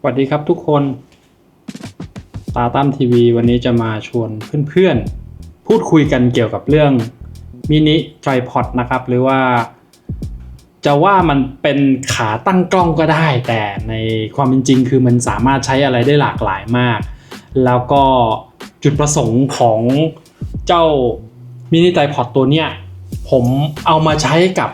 สวัสดีครับทุกคน ตาตั้มทีวีวันนี้จะมาชวนเพื่อนๆ พูดคุยกันเกี่ยวกับเรื่องมินิไตรพอดนะครับ หรือว่า จะว่ามันเป็นขาตั้งกล้องก็ได้ แต่ในความเป็นจริงคือมันสามารถใช้อะไรได้หลากหลายมาก แล้วก็จุดประสงค์ของเจ้ามินิไตรพอดตัวเนี้ยผมเอามาใช้กับ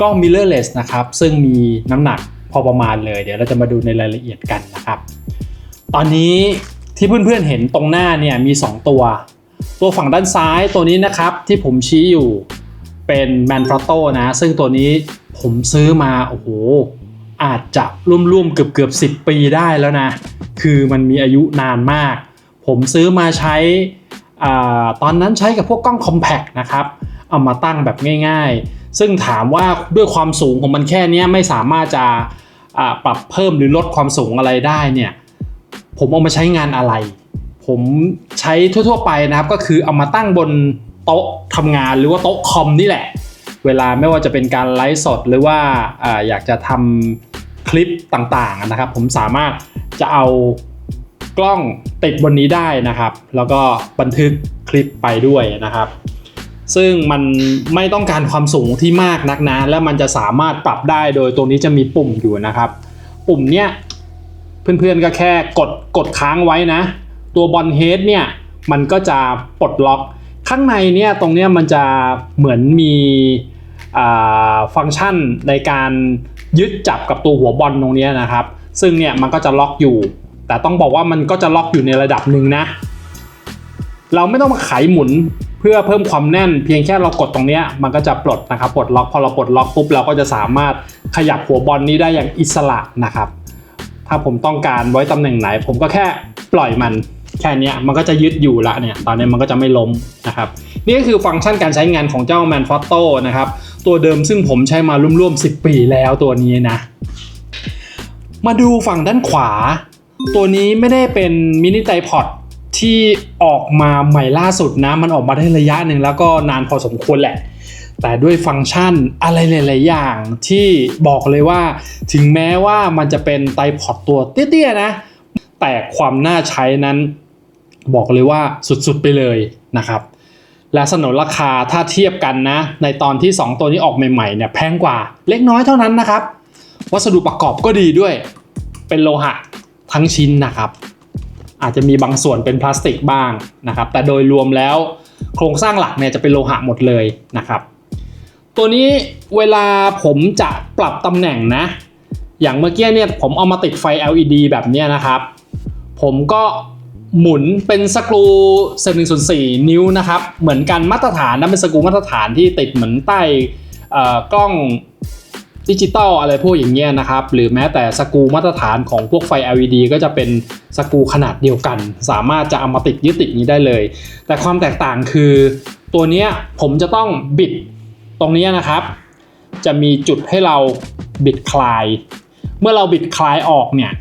กล้อง mirrorless นะครับ ซึ่งมีน้ำหนัก พอประมาณเลย เดี๋ยวเราจะมาดูในรายละเอียดกันนะครับ ตอนนี้ที่เพื่อนๆเห็นตรงหน้าเนี่ยมี 2 ตัว ตัวฝั่งด้านซ้ายตัวนี้นะครับที่ผมชี้อยู่เป็น Manfrotto นะซึ่งตัวนี้ผมซื้อมาโอ้โหอาจจะร่วมๆเกือบเกือบๆ10ปีได้แล้วนะ คือมันมีอายุนานมาก ผมซื้อมาใช้อตอนนั้นใช้กับพวกกล้อง compact นะครับ เอามาตั้งแบบง่าย ๆ ซึ่งถามว่าด้วยความสูงของมันแค่เนี้ยไม่สามารถจะปรับเพิ่มหรือลดความสูงอะไรได้เนี่ยผมเอามาใช้งานอะไร ผมใช้ทั่ว ๆ ไปนะครับก็คือเอามาตั้งบนโต๊ะทำงานหรือว่าโต๊ะคอมนี่แหละ เวลาไม่ว่าจะเป็นการไลฟ์สดหรือว่าอาอยากจะทำคลิปต่างๆนะครับ ผมสามารถจะเอากล้องติดบนนี้ได้นะครับ แล้วก็บันทึกคลิปไปด้วยนะครับ ซึ่งมันไม่ต้องการความสูงที่มากนักนะ และมันจะสามารถปรับได้โดยตรงนี้จะมีปุ่มอยู่นะครับ ปุ่มเนี้ยเพื่อนๆก็แค่กดกดค้างไว้นะ ตัวบอลเฮดเนี่ยมันก็จะปลดล็อก ข้างในเนี่ยตรงเนี้ยมันจะเหมือนมีฟังก์ชันในการยึดจับกับตัวหัวบอลตรงนี้นะครับ ซึ่งเนี่ยมันก็จะล็อกอยู่ แต่ต้องบอกว่ามันก็จะล็อกอยู่ในระดับหนึ่งนะ เราไม่ต้องมาไขหมุน เพื่อเพิ่มความแน่นเพียงแค่เรากดตรงนี้มันก็จะปลดนะครับปลดล็อกพอเราปลดล็อกปุ๊บเราก็จะสามารถขยับหัวบอลนี้ได้อย่างอิสระนะครับ ถ้าผมต้องการไว้ตำแหน่งไหน ผมก็แค่ปล่อยมันแค่นี้มันก็จะยึดอยู่ละเนี่ยตอนนี้มันก็จะไม่ล้มนะครับนี่ก็คือฟังก์ชันการใช้งานของเจ้า Man f r o t o นะครับตัวเดิมซึ่งผมใช้มาร่วมๆ10 ปีแล้วตัวนี้นะ มาดูฝั่งด้านขวา ตัวนี้ไม่ได้เป็นมินิไ r พอด ที่ออกมาใหม่ล่าสุดนะ มันออกมาได้ระยะหนึ่งแล้วก็นานพอสมควรแหละ แต่ด้วยฟังก์ชันอะไรหลาย ๆ อย่างที่บอกเลยว่า ถึงแม้ว่ามันจะเป็นไตรพอดตัวเตี้ย ๆ นะ แต่ความน่าใช้นั้นบอกเลยว่าสุด ๆ ไปเลยนะครับและสนนราคาถ้าเทียบกันนะ ในตอนที่ 2 ตัวนี้ออกใหม่ๆเนี่ยแพงกว่าเล็กน้อยเท่านั้นนะครับ วัสดุประกอบก็ดีด้วย เป็นโลหะทั้งชิ้นนะครับ อาจจะมีบางส่วนเป็นพลาสติกบ้างนะครับ แต่โดยรวมแล้วโครงสร้างหลักเนี่ยจะเป็นโลหะหมดเลยนะครับ ตัวนี้เวลาผมจะปรับตำแหน่งนะ อย่างเมื่อกี้เนี่ยผมเอามาติดไฟ LED แบบนี้นะครับ ผมก็หมุนเป็นสกรูเซนหนึ่งส่วนสี่นิ้วนะครับ เหมือนกันมาตรฐานนะเป็นสกรูมาตรฐานที่ติดเหมือนใต้กล้อง ดิจิตอลอะไรพวกอย่างเงี้ยนะครับ หรือแม้แต่สกูมาตรฐานของพวกไฟ LED ก็จะเป็นสกูขนาดเดียวกัน สามารถจะเอามาติดยึดติดนี้ได้เลย แต่ความแตกต่างคือตัวเนี้ยผมจะต้องบิดตรงนี้นะครับ จะมีจุดให้เราบิดคลาย เมื่อเราบิดคลายออกเนี่ย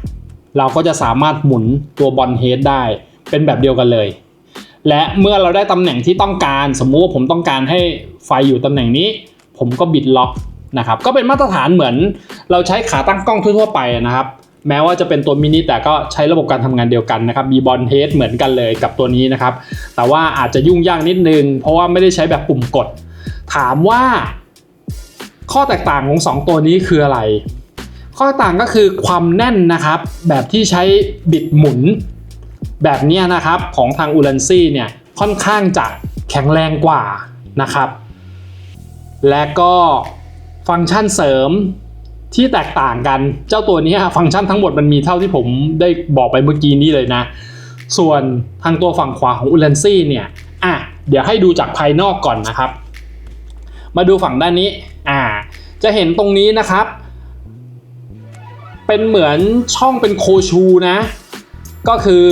เราก็จะสามารถหมุนตัวบอลเฮดได้เป็นแบบเดียวกันเลย และเมื่อเราได้ตำแหน่งที่ต้องการ สมมุติว่าผมต้องการให้ไฟอยู่ตำแหน่งนี้ ผมก็บิดล็อก นะครับก็เป็นมาตรฐานเหมือนเราใช้ขาตั้งกล้องทั่วๆไปนะครับ แม้ว่าจะเป็นตัวมินิแต่ก็ใช้ระบบการทำงานเดียวกันนะครับ มีบอลเฮดเหมือนกันเลยกับตัวนี้นะครับ แต่ว่าอาจจะยุ่งยากนิดนึง เพราะว่าไม่ได้ใช้แบบปุ่มกด ถามว่าข้อแตกต่างของ 2 ตัวนี้คืออะไร ข้อต่างก็คือความแน่นนะครับ แบบที่ใช้บิดหมุน แบบนี้นะครับของทางอูลันซี่เนี่ยค่อนข้างจะแข็งแรงกว่านะครับ และก็ ฟังก์ชันเสริมที่แตกต่างกัน เจ้าตัวนี้ฟังก์ชันทั้งหมดมันมีเท่าที่ผมได้บอกไปเมื่อกี้นี้เลยนะ ส่วนทางตัวฝั่งขวาของอูลันซี่เนี่ย อะ เดี๋ยวให้ดูจากภายนอกก่อนนะครับ มาดูฝั่งด้านนี้ อ่า จะเห็นตรงนี้นะครับ เป็นเหมือนช่องเป็นโคชูนะ ก็คือ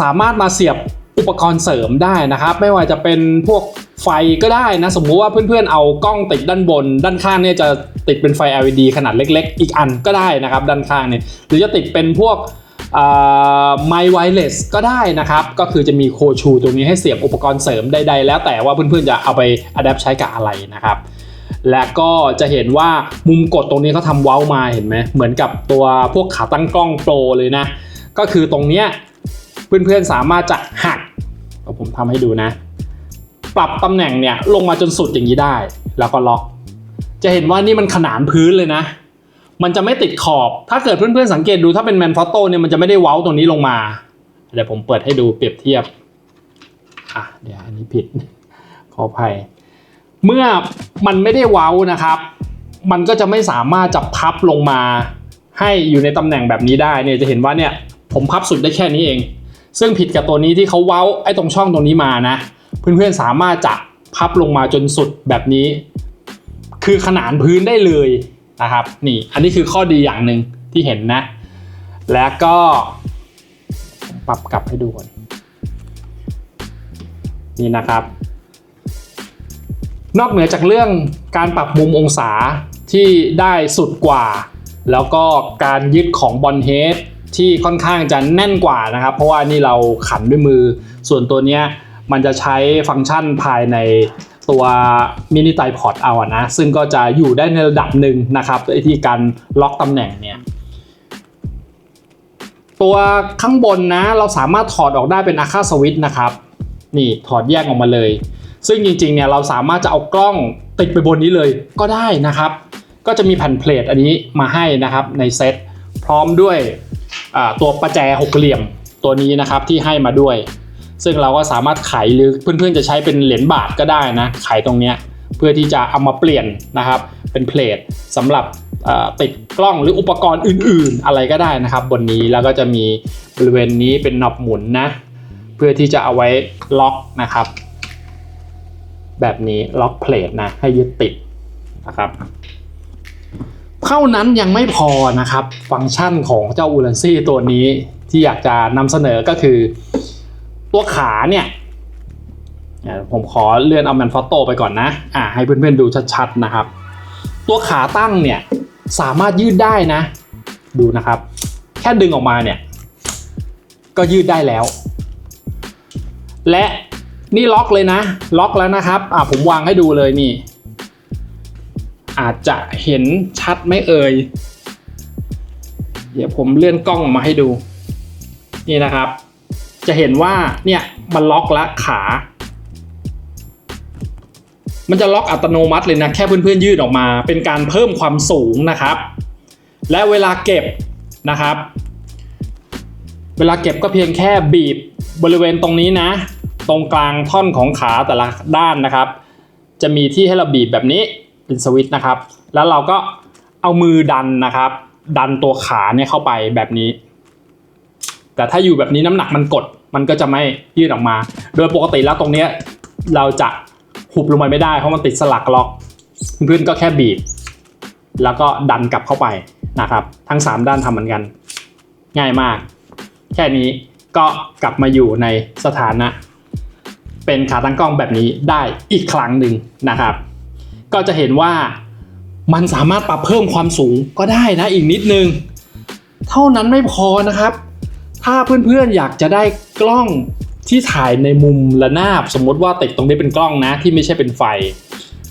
สามารถมาเสียบ อุปกรณ์เสริมได้นะครับ ไม่ว่าจะเป็นพวกไฟก็ได้นะ สมมุติว่าเพื่อนๆเอากล้องติดด้านบน ด้านข้างเนี่ยจะติดเป็นไฟ LED ขนาดเล็ก ๆ อีกอันก็ได้นะครับ ด้านข้างเนี่ยหรือจะติดเป็นพวกไมไวเลสก็ได้นะครับ ก็คือจะมีโคชูตรงนี้ให้เสียบอุปกรณ์เสริมใดๆ แล้วแต่ว่าเพื่อนๆจะเอาไปอัดแอปใช้กับอะไรนะครับ และก็จะเห็นว่ามุมกดตรงนี้เขาทำเว้ามาเห็นไหมเหมือนกับตัวพวกขาตั้งกล้องโปรเลยนะ ก็คือตรงเนี้ยเพื่อนๆสามารถจะหัก เดี๋ยวผมทำให้ดูนะ ปรับตำแหน่งเนี่ยลงมาจนสุดอย่างนี้ได้ แล้วก็ล็อก จะเห็นว่านี่มันขนานพื้นเลยนะ มันจะไม่ติดขอบ ถ้าเกิดเพื่อนๆสังเกตดูถ้าเป็นแมนฟอตโต้เนี่ยมันจะไม่ได้เว้าตรงนี้ลงมา เดี๋ยวผมเปิดให้ดูเปรียบเทียบ อะเดี๋ยวอันนี้ผิด ขออภัย เมื่อมันไม่ได้เว้านะครับ มันก็จะไม่สามารถจับพับลงมา ให้อยู่ในตำแหน่งแบบนี้ได้เนี่ยจะเห็นว่าเนี่ยผมพับสุดได้แค่นี้เอง ซึ่งผิดกับตัวนี้ที่เขาเว้าไอ้ตรงช่องตรงนี้มานะ เพื่อนๆสามารถจะพับลงมาจนสุดแบบนี้ คือขนานพื้นได้เลยนะครับ นี่อันนี้คือข้อดีอย่างหนึ่งที่เห็นนะ แล้วก็ปรับกลับให้ดูก่อนนี่นะครับ นอกเหนือจากเรื่องการปรับมุมองศาที่ได้สุดกว่า แล้วก็การยึดของบอลเฮด ที่ค่อนข้างจะแน่นกว่านะครับ เพราะว่านี่เราขันด้วยมือ ส่วนตัวเนี้ยมันจะใช้ฟังก์ชันภายในตัวมินิไตพอดเอาอะนะ ซึ่งก็จะอยู่ได้ในระดับหนึ่งนะครับไอที่การล็อกตำแหน่งเนี่ยตัวข้างบนนะเราสามารถถอดออกได้เป็นอาคาสวิตนะครับ นี่ถอดแยกออกมาเลย ซึ่งจริงๆเนี่ยเราสามารถจะเอากล้องติดไปบนนี้เลยก็ได้นะครับ ก็จะมีแผ่นเพลทอันนี้มาให้นะครับในเซตพร้อมด้วย ตัวประแจหกเหลี่ยมตัวนี้นะครับที่ให้มาด้วย ซึ่งเราก็สามารถไขหรือเพื่อนๆจะใช้เป็นเหรียญบาทก็ได้นะไขตรงเนี้ยเพื่อที่จะเอามาเปลี่ยนนะครับเป็นเพลทสำหรับติดกล้องหรืออุปกรณ์อื่นๆ อะไรก็ได้นะครับ บนนี้แล้วก็จะมีบริเวณนี้เป็นหนอบหมุนนะ เพื่อที่จะเอาไว้ล็อกนะครับ แบบนี้ล็อกเพลทนะให้ยึดติดนะครับ เท่านั้นยังไม่พอนะครับ ฟังก์ชันของเจ้าอูลันซี่ตัวนี้ที่อยากจะนำเสนอก็คือ ตัวขาเนี่ยผมขอเลื่อนเอาแมนฟอตโตไปก่อนนะอ่าให้เพื่อนๆดูชัดๆนะครับ ตัวขาตั้งเนี่ยสามารถยืดได้นะ ดูนะครับ แค่ดึงออกมาเนี่ย ก็ยืดได้แล้ว และนี่ล็อกเลยนะ ล็อกแล้วนะครับอ่าผมวางให้ดูเลยนี่ อาจจะเห็นชัดไหมเอ่ย เดี๋ยวผมเลื่อนกล้องออกมาให้ดู นี่นะครับ จะเห็นว่าเนี่ยมันล็อกละขา มันจะล็อกอัตโนมัติเลยนะแค่เพื่อนๆยืดออกมา เป็นการเพิ่มความสูงนะครับ และเวลาเก็บนะครับ เวลาเก็บก็เพียงแค่บีบบริเวณตรงนี้นะ ตรงกลางท่อนของขาแต่ละด้านนะครับ จะมีที่ให้เราบีบแบบนี้ เป็นสวิตช์นะครับ แล้วเราก็เอามือดันนะครับ ดันตัวขาเนี่ยเข้าไปแบบนี้ แต่ถ้าอยู่แบบนี้น้ำหนักมันกด มันก็จะไม่ยืดออกมา โดยปกติแล้วตรงเนี้ยเราจะหุบลงไปไม่ได้เพราะมันติดสลักล็อกเพื่อนๆก็แค่บีบ แล้วก็ดันกลับเข้าไปนะครับ ทั้ง 3 ด้านทำเหมือนกัน ง่ายมาก แค่นี้ก็กลับมาอยู่ในสถานะ เป็นขาตั้งกล้องแบบนี้ได้อีกครั้งหนึ่งนะครับ ก็จะเห็นว่ามันสามารถปรับเพิ่มความสูงก็ได้นะอีกนิดนึง เท่านั้นไม่พอนะครับ ถ้าเพื่อนๆอยากจะได้กล้องที่ถ่ายในมุมระนาบ สมมติว่าติดตรงนี้เป็นกล้องนะที่ไม่ใช่เป็นไฟ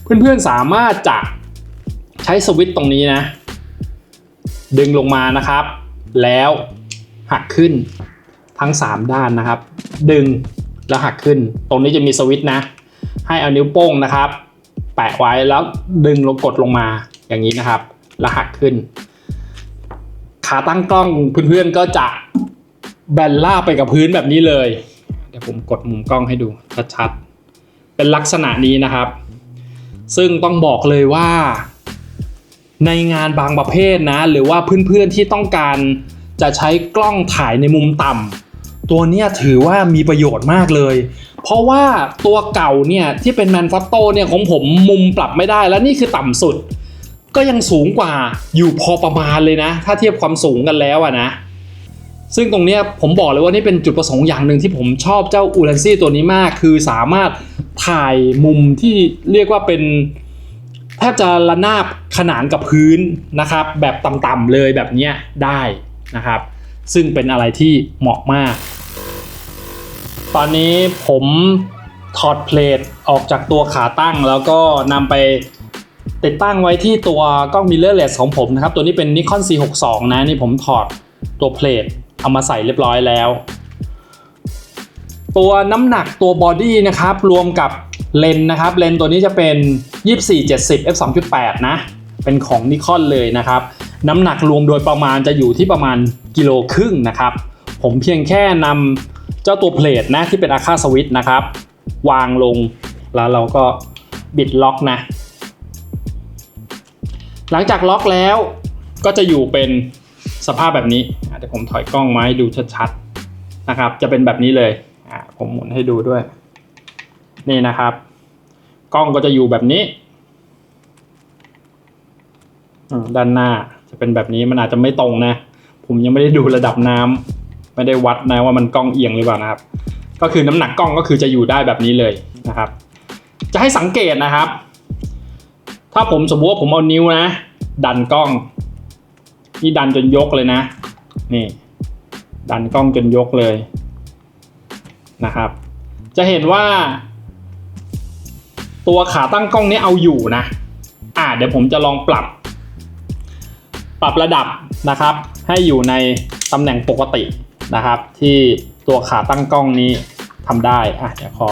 เพื่อนๆสามารถจะใช้สวิตช์ตรงนี้นะ ดึงลงมานะครับ แล้วหักขึ้นทั้ง 3 ด้านนะครับ ดึงแล้วหักขึ้น ตรงนี้จะมีสวิตช์นะ ให้เอานิ้วโป้งนะครับ แปะไว้แล้วดึงลงกดลงมาอย่างนี้นะครับแล้วหักขึ้น ขาตั้งกล้องเพื่อนๆก็จะแบนล่าไปกับพื้นแบบนี้เลย เดี๋ยวผมกดมุมกล้องให้ดูชัดๆเป็นลักษณะนี้นะครับ ซึ่งต้องบอกเลยว่า ในงานบางประเภทนะ หรือว่าเพื่อนๆที่ต้องการจะใช้กล้องถ่ายในมุมต่ำตัวนี้ถือว่ามีประโยชน์มากเลย เพราะว่าตัวเก่าเนี่ยที่เป็นแมนฟัตโตเนี่ยของผมมุมปรับไม่ได้แล้วนี่คือต่ำสุด ก็ยังสูงกว่าอยู่พอประมาณเลยนะ ถ้าเทียบความสูงกันแล้วอะนะ ซึ่งตรงเนี้ยผมบอกเลยว่านี่เป็นจุดประสงค์อย่างหนึ่งที่ผมชอบเจ้าอูรันซี่ตัวนี้มาก คือสามารถถ่ายมุมที่เรียกว่าเป็นแทบจะระนาบขนานกับพื้นนะครับ แบบต่ำๆเลยแบบเนี้ยได้นะครับ ซึ่งเป็นอะไรที่เหมาะมาก ตอนนี้ผมถอดเพลทออกจากตัวขาตั้ง แล้วก็นำไปติดตั้งไว้ที่ตัวกล้อง mirrorless ของผมนะครับ ตัวนี้เป็น Nikon C62 นะนี่ผมถอดตัวเพลทเอามาใส่เรียบร้อยแล้ว ตัวน้ำหนักตัวบอดี้นะครับ รวมกับเลนนะครับ เลนตัวนี้จะเป็น 24-70 f 2.8 นะ เป็นของนิคอนเลยนะครับ น้ำหนักรวมโดยประมาณจะอยู่ที่ประมาณกิโลครึ่งนะครับ ผมเพียงแค่นำ เจ้าตัวเพลทนะที่เป็นอาคาสวิตนะครับ วางลงแล้วเราก็บิดล็อกนะ หลังจากล็อกแล้วก็จะอยู่เป็นสภาพแบบนี้อะเดี๋ยวผมถอยกล้องมาให้ดูชัดๆนะครับ จะเป็นแบบนี้เลยผมหมุนให้ดูด้วย นี่นะครับ กล้องก็จะอยู่แบบนี้ด้านหน้าจะเป็นแบบนี้มันอาจจะไม่ตรงนะ ผมยังไม่ได้ดูระดับน้ำ ไม่ได้วัดนะว่ามันกล้องเอียงหรือเปล่านะครับ ก็คือน้ำหนักกล้องก็คือจะอยู่ได้แบบนี้เลยนะครับ จะให้สังเกตนะครับ ถ้าผมสมมติว่าผมเอานิ้วนะ ดันกล้องนี่ดันจนยกเลยนะ นี่ ดันกล้องจนยกเลยนะครับ จะเห็นว่า ตัวขาตั้งกล้องนี้เอาอยู่นะ อ่าเดี๋ยวผมจะลองปรับ ปรับระดับนะครับ ให้อยู่ในตำแหน่งปกติ นะครับ ที่ตัวขาตั้งกล้องนี้ทำได้อะเดี๋ยวขอ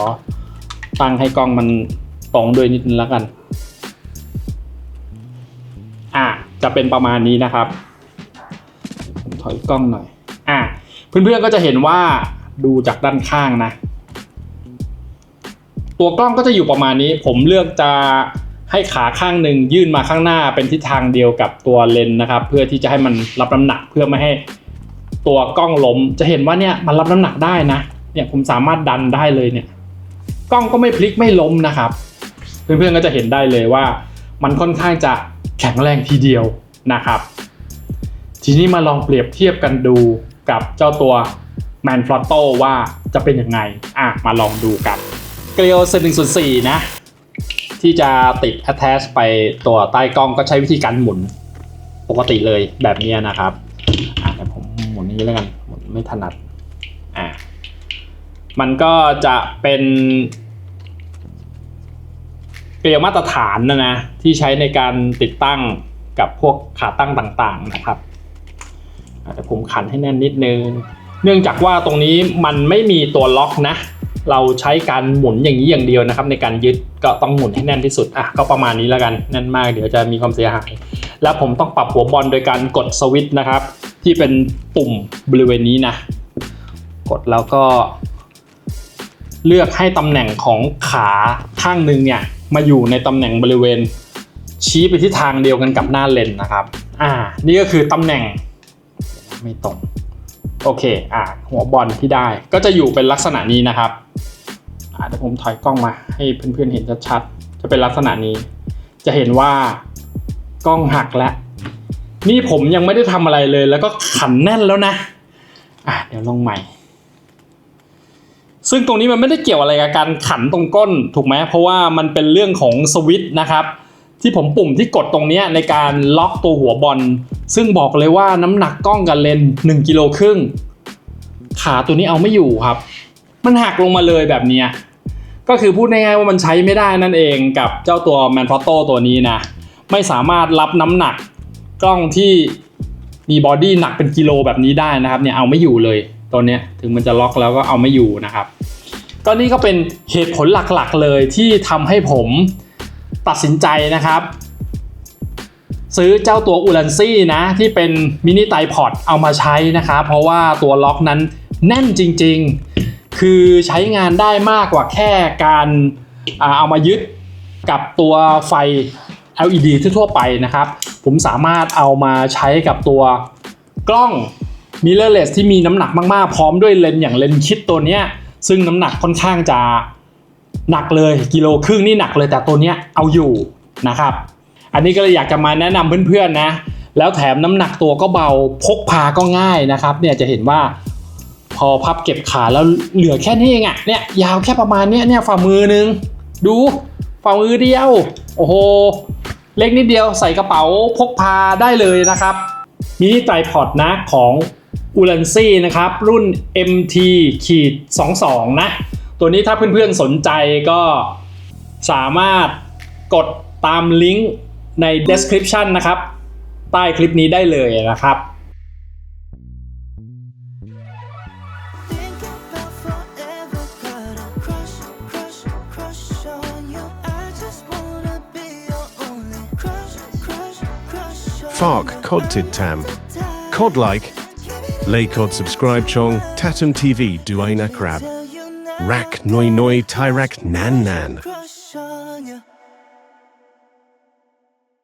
ตั้งให้กล้องมันตรงด้วยนิดนึงแล้วกัน อะจะเป็นประมาณนี้นะครับผมถอยกล้องหน่อย อะเพื่อนๆก็จะเห็นว่าดูจากด้านข้างนะ ตัวกล้องก็จะอยู่ประมาณนี้ ผมเลือกจะให้ขาข้างหนึ่งยื่นมาข้างหน้าเป็นทิศทางเดียวกับตัวเลนนะครับ เพื่อที่จะให้มันรับน้ำหนักเพื่อไม่ให้ ตัวกล้องล้มจะเห็นว่าเนี่ยมันรับน้ำหนักได้นะเนี่ยผมสามารถดันได้เลยเนี่ยกล้องก็ไม่พลิกไม่ล้มนะครับ เพื่อนๆก็จะเห็นได้เลยว่า มันค่อนข้างจะแข็งแรงทีเดียวนะครับ ทีนี้มาลองเปรียบเทียบกันดูกับเจ้าตัว m a n f l o t o ว่าจะเป็นยังไงอะมาลองดูกันเกลียวเซนหนึ่งส่วนสี่นะ ที่จะติด attach ไปตัวใต้กล้องก็ใช้วิธีการหมุนปกติเลยแบบนี้นะครับอะเดี๋ยวผ นี้แล้วกันหมุนไม่ถนัดอะมันก็จะเป็นเกลียวมาตรฐานนะนะที่ใช้ในการติดตั้งกับพวกขาตั้งต่างๆนะครับอะเดี๋ยวผมขันให้แน่นนิดนึง เนื่องจากว่าตรงนี้มันไม่มีตัวล็อกนะ เราใช้การหมุนอย่างนี้อย่างเดียวนะครับ ในการยึดก็ต้องหมุนให้แน่นที่สุดอะก็ประมาณนี้แล้วกันแน่นมากเดี๋ยวจะมีความเสียหาย แล้วผมต้องปรับหัวบอลโดยการกดสวิตช์นะครับ ที่เป็นปุ่มบริเวณนี้นะ กดแล้วก็ เลือกให้ตำแหน่งของขาข้างหนึ่งเนี่ยมาอยู่ในตำแหน่งบริเวณ ชี้ไปที่ทางเดียวกันกับหน้าเลนนะครับ อ่า นี่ก็คือตำแหน่งไม่ตรงโอเค อ่า หัวบอลที่ได้ ก็จะอยู่เป็นลักษณะนี้นะครับ อ่าเดี๋ยวผมถอยกล้องมาให้เพื่อนๆเห็นชัดๆ จะเป็นลักษณะนี้ จะเห็นว่ากล้องหักแล้ว นี่ผมยังไม่ได้ทำอะไรเลย แล้วก็ขันแน่นแล้วนะ อะเดี๋ยวลองใหม่ ซึ่งตรงนี้มันไม่ได้เกี่ยวอะไรกับการขันตรงก้นถูกไหมเพราะว่ามันเป็นเรื่องของสวิตช์นะครับ ที่ผมปุ่มที่กดตรงนี้ในการล็อกตัวหัวบอล ซึ่งบอกเลยว่าน้ำหนักกล้องกับเลนส์1กิโลครึ่งขาตัวนี้เอาไม่อยู่ครับ มันหักลงมาเลยแบบนี้ก็คือพูดง่ายๆว่ามันใช้ไม่ได้นั่นเองกับเจ้าตัว m a n f o t o ตัวนี้นะ ไม่สามารถรับน้ำหนัก กล้องที่มีบอดี้หนักเป็นกิโลแบบนี้ได้นะครับเนี่ยเอาไม่อยู่เลยตัวเนี้ยถึงมันจะล็อกแล้วก็เอาไม่อยู่นะครับก็นี่ก็เป็นเหตุผลหลักๆเลยที่ทำให้ผมตัดสินใจนะครับ ซื้อเจ้าตัวอูลันซี่นะที่เป็นมินิไตพอดเอามาใช้นะครับเพราะว่าตัวล็อกนั้นแน่นจริงๆ คือใช้งานได้มากกว่าแค่การเอามายึดกับตัวไฟ LED ทั่วๆไปนะครับ ผมสามารถเอามาใช้กับตัวกล้อง mirrorless ที่มีน้ำหนักมากๆ พร้อมด้วยเลนส์อย่างเลนส์คิดตัวเนี้ย ซึ่งน้ำหนักค่อนข้างจะหนักเลยกิโลครึ่งนี่หนักเลยแต่ตัวเนี้ยเอาอยู่นะครับ อันนี้ก็เลยอยากจะมาแนะนำเพื่อนๆนะ แล้วแถมน้ำหนักตัวก็เบาพกพาก็ง่ายนะครับ เนี่ยจะเห็นว่าพอพับเก็บขาแล้วเหลือแค่นี้เองอะเนี่ยยาวแค่ประมาณเนี้ยเนี่ยฝ่ามือนึง ดูฝ่ามือเดียว โอ้โห เล็กนิดเดียวใส่กระเป๋าพกพาได้เลยนะครับมินิไตรพอดนะของอูลันซี่นะครับ รุ่น MT ขีด22 นะ ตัวนี้ถ้าเพื่อนๆสนใจก็สามารถกดตามลิงก์ใน description นะครับ ใต้คลิปนี้ได้เลยนะครับ Fark Codtid Tam. Cod like. Lay Cod subscribe chong. Tatum TV Duaina Crab. Rak Noi Noi Tyrak Nan Nan.